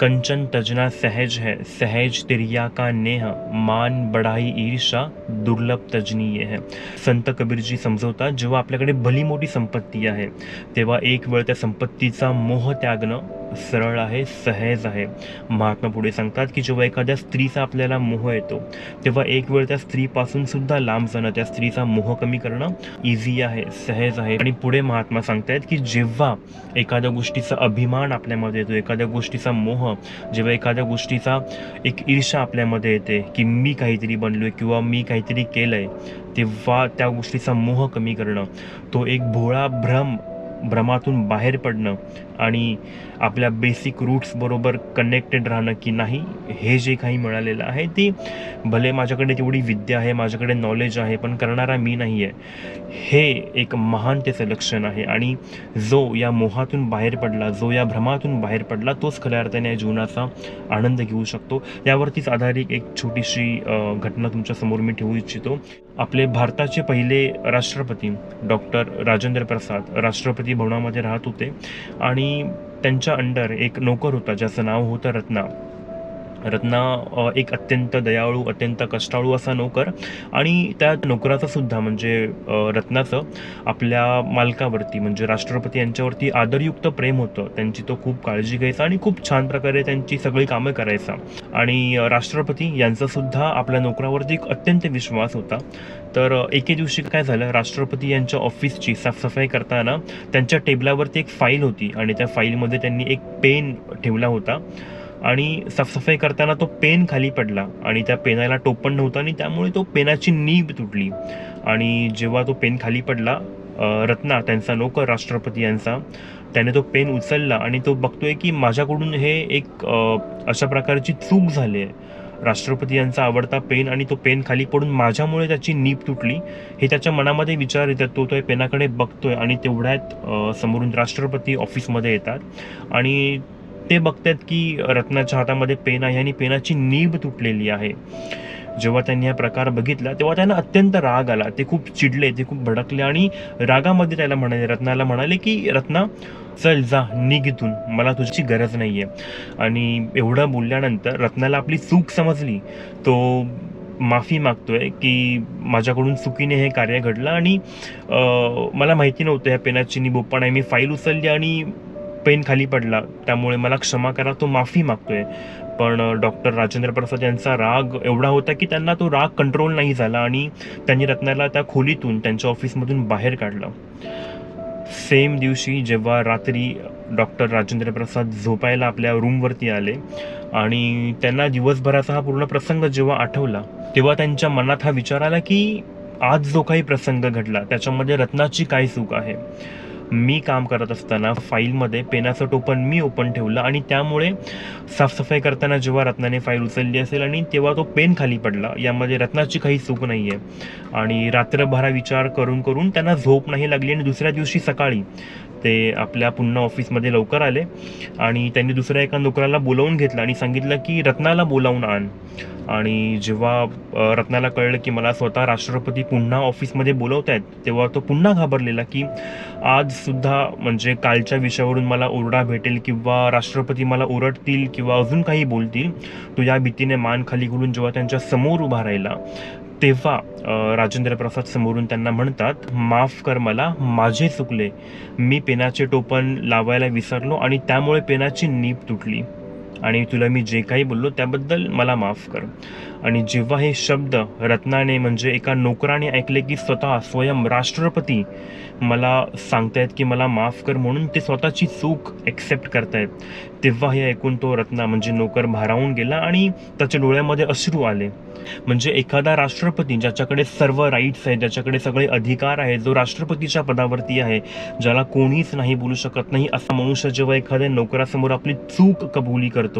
कंचन तजना सहज है सहज तिरिया का नेह मान बढाई ईर्षा दुर्लभ तजनीय है। संत कबीरजी समजवतात जेव्हा आपल्याकडे भली मोठी संपत्ती आहे तेव्हा एक वेळ त्या संपत्तीचा मोह त्यागणं सरळ आहे सहज आहे. महात्मा पुढे सांगतात की जेव्हा एखाद्या स्त्रीचा आपल्याला मोह येतो तेव्हा एक वेळ त्या स्त्रीपासून सुद्धा लांब जाणं त्या स्त्रीचा मोह कमी करणं इझी आहे सहज आहे. आणि पुढे महात्मा सांगतायत की जेव्हा एखाद्या गोष्टीचा अभिमान आपल्यामध्ये येतो एखाद्या गोष्टीचा मोह जेव्हा एखाद्या गोष्टीचा एक ईर्षा आपल्यामध्ये येते की मी काहीतरी बनलोय किंवा मी काहीतरी केलंय तेव्हा त्या गोष्टीचा मोह कमी करणं तो एक भोळा भ्रम भ्रमातून बाहेर पडणं आणि आपल्या बेसिक रूट्सबरोबर कनेक्टेड राहणं की नाही हे जे काही मिळालेलं आहे ती भले माझ्याकडे तेवढी विद्या आहे माझ्याकडे नॉलेज आहे पण करणारा मी नाही आहे हे एक महान त्याचं लक्षण आहे आणि जो या मोहातून बाहेर पडला जो या भ्रमातून बाहेर पडला तोच खऱ्या अर्थाने या जीवनाचा आनंद घेऊ शकतो. यावरतीच आधारित एक छोटीशी घटना तुमच्यासमोर मी ठेवू इच्छितो. आपले भारताचे पहिले राष्ट्रपती डॉक्टर राजेंद्र प्रसाद राष्ट्रपती भवनामध्ये राहत होते. आणि त्यांच्या अंडर एक नोकर होता ज्याचं नाव होतं रत्ना. रत्ना एक अत्यंत दयाळू अत्यंत कष्टाळू असा नोकर आणि त्या नोकराचं सुद्धा म्हणजे रत्नाचं आपल्या मालकावरती म्हणजे राष्ट्रपती यांच्यावरती आदरयुक्त प्रेम होतं. त्यांची तो खूप काळजी घ्यायचा आणि खूप छान प्रकारे त्यांची सगळी कामं करायचा. आणि राष्ट्रपती यांचा सुद्धा आपल्या नोकरावरती एक अत्यंत विश्वास होता. तर एके दिवशी काय झालं? राष्ट्रपती यांच्या ऑफिसची साफसफाई करताना त्यांच्या टेबलावरती एक फाईल होती आणि त्या फाईलमध्ये त्यांनी एक पेन ठेवला होता. आणि साफसफाई करताना तो पेन खाली पडला आणि त्या पेनाला टोपण नव्हतं आणि त्यामुळे तो पेनाची नीब तुटली. आणि जेव्हा तो पेन खाली पडला रत्ना त्यांचा नोकर राष्ट्रपती यांचा त्याने तो पेन उचलला आणि तो बघतोय की माझ्याकडून हे एक अशा प्रकारची चूक झाली आहे. राष्ट्रपती यांचा आवडता पेन आणि तो पेन खाली पडून माझ्यामुळे त्याची नीब तुटली हे त्याच्या मनामध्ये विचार येतात. तो तो पेनाकडे बघतोय आणि तेवढ्यात समोरून राष्ट्रपती ऑफिसमध्ये येतात आणि ते बघतात की रत्नाच्या हातामध्ये पेन आहे आणि पेनाची नीब तुटलेली आहे. जेव्हा त्यांनी हा प्रकार बघितला तेव्हा त्यांना अत्यंत राग आला. ते खूप चिडले ते खूप भडकले आणि रागामध्ये त्याला म्हणाले रत्नाला म्हणाले की रत्ना चल जा निघ इथून. मला तुझी गरज नाही आहे आणि एवढं बोलल्यानंतर रत्नाला आपली चूक समजली. तो माफी मागतोय की माझ्याकडून चुकीने हे कार्य घडलं आणि मला माहिती नव्हतं ह्या पेनाची निबोपण आहे मी फाईल उचलली आणि पेन खाली पडला. त्यामुळे मला क्षमा करा तो माफी मागतोय. पण डॉक्टर राजेंद्र प्रसाद यांचा राग एवढा होता की त्यांना तो राग कंट्रोल नाही झाला आणि त्यांनी रत्नाला त्या खोलीतून त्यांच्या ऑफिसमधून बाहेर काढलं. सेम दिवशी जेव्हा रात्री डॉक्टर राजेंद्र प्रसाद झोपायला आपल्या रूमवरती आले आणि त्यांना दिवसभराचा हा पूर्ण प्रसंग जेव्हा आठवला तेव्हा त्यांच्या मनात हा विचार आला की आज जो काही प्रसंग घडला त्याच्यामध्ये रत्नाची काय चूक आहे? मी काम करत असताना फाईलमध्ये पेनाचं टोपण मी ओपन ठेवलं आणि त्यामुळे साफसफाई करताना जेव्हा रत्नाने फाईल उचलली असेल आणि तेव्हा तो पेन खाली पडला यामध्ये रत्नाची काही चूक नाही आहे आणि रात्रभरा विचार करून करून त्यांना झोप नाही लागली आणि दुसऱ्या दिवशी सकाळी ते आपल्या पुन्हा ऑफिसमध्ये लवकर आले आणि त्यांनी दुसऱ्या एका नोकराला बोलावून घेतलं आणि सांगितलं की रत्नाला बोलावून आण. आणि जेव्हा रत्नाला कळलं की मला स्वतः राष्ट्रपती पुन्हा ऑफिसमध्ये बोलवत आहेत तेव्हा तो पुन्हा घाबरलेला की आज सुद्धा म्हणजे कालच्या विषयावरून मला ओरडा भेटेल किंवा राष्ट्रपती मला ओरडतील किंवा अजून काही बोलतील तो या भीतीने मान खाली घालून जेव्हा त्यांच्यासमोर उभा राहिला तेव्हा राजेंद्र प्रसाद समोरून त्यांना म्हणतात माफ कर मला माझे चुकले. मी पेनाचे टोपण लावायला विसरलो आणि त्यामुळे पेनाची नीब तुटली. आणि तुला मी जे काही बोललो त्याबद्दल मला माफ कर. आणि जेव्हा हे शब्द रत्नाने म्हणजे एका नोकराने ऐकले की स्वतः स्वयं राष्ट्रपती मला सांगतायत की मला माफ कर म्हणून ते स्वतःची चूक ॲक्सेप्ट करतायत तेव्हा हे ऐकून तो रत्ना म्हणजे नोकर भारावून गेला आणि त्याच्या डोळ्यामध्ये अश्रू आले. म्हणजे एखादा राष्ट्रपती ज्याच्याकडे सर्व राईट्स आहेत ज्याच्याकडे सगळे अधिकार आहेत जो राष्ट्रपतीच्या पदावरती आहे ज्याला कोणीच नाही बोलू शकत नाही असा मनुष्य जेव्हा एखाद्या नोकरासमोर आपली चूक कबुली करतो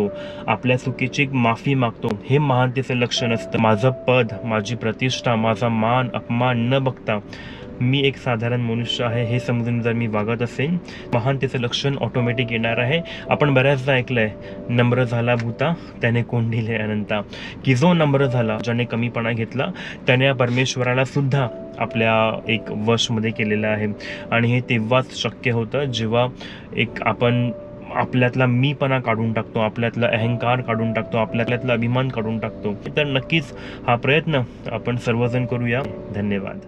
आपल्या चुकीची एक माफी मागतो. हे महानतेचं लक्षण असतं. माझं पद माझी प्रतिष्ठा माझा मान अपमान न बघता मी एक साधारण मनुष्य आहे हे समजून जर मी वागत असेल महानतेचं लक्षण ऑटोमॅटिक येणार आहे. आपण बऱ्याचदा ऐकलंय नम्र झाला भूता त्याने कोण दिले अनंता. की जो नम्र झाला ज्याने कमीपणा घेतला त्याने या परमेश्वराला सुद्धा आपल्या एक वशमध्ये केलेलं आहे. आणि हे तेव्हाच शक्य होतं जेव्हा एक आपण आपल्यातला मीपणा काढून टाकतो आपल्यातला अहंकार काढून टाकतो आपल्यातला अभिमान काढून टाकतो. तर नक्कीच हा प्रयत्न आपण सर्वजण करूया. धन्यवाद.